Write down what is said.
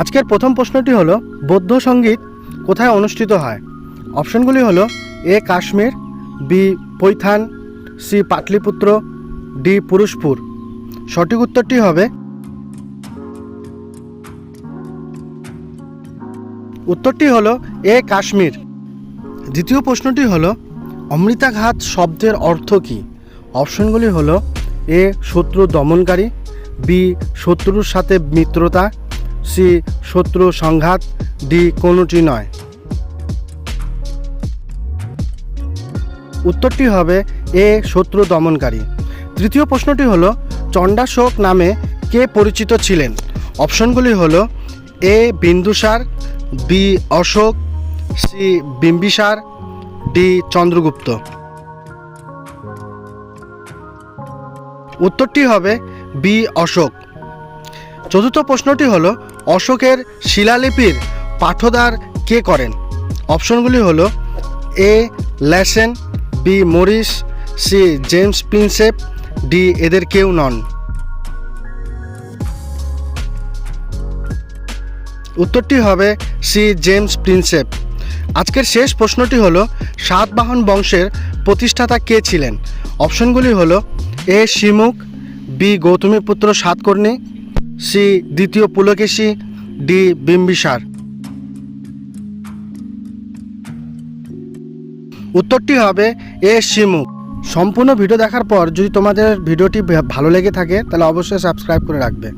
আজকের প্রথম প্রশ্নটি হলো, বৌদ্ধ সংগীত কোথায় অনুষ্ঠিত হয়? অপশনগুলি হলো, A Kashmir, B Paithan, C Pataliputra, D Purushapura. সঠিক উত্তরটি হবে উত্তরটি হলো, এ কাশ্মীর। দ্বিতীয় প্রশ্নটি হলো, অমৃতাঘাত শব্দের অর্থ কী? অপশনগুলি হলো, এ শত্রু দমনকারী, বি শত্রুর সাথে মিত্রতা সি শত্রু সংঘাত, ডি কোনোটি নয়। উত্তরটি হবে এ শত্রু দমনকারী। তৃতীয় প্রশ্নটি হলো, চণ্ডাশোক নামে কে পরিচিত ছিলেন? অপশনগুলি হলো, A Bindusara, B Ashoka, C Bimbisara, D Chandragupta. উত্তরটি হবে বি অশোক। চতুর্থ প্রশ্নটি হলো অশোকের শিলালিপির পাঠদার কে করেন? অপশনগুলি হল A. Lassen, B. Morris, C. James Prinsep, D. এদের কেউ নন। উত্তরটি হবে সি. James Prinsep. আজকের শেষ প্রশ্নটি হলো সাতবাহন বংশের প্রতিষ্ঠাতা কে ছিলেন? অপশনগুলি হল A. Simuka B. Gautamiputra Satakarni C, দ্বিতীয় পুলকেশী ডি, বিম্বিসার। উত্তরটি হবে এ, শিমু। সম্পূর্ণ ভিডিও দেখার পর যদি তোমাদের ভিডিওটি ভালো লেগে থাকে, তাহলে অবশ্যই সাবস্ক্রাইব করে রাখবে।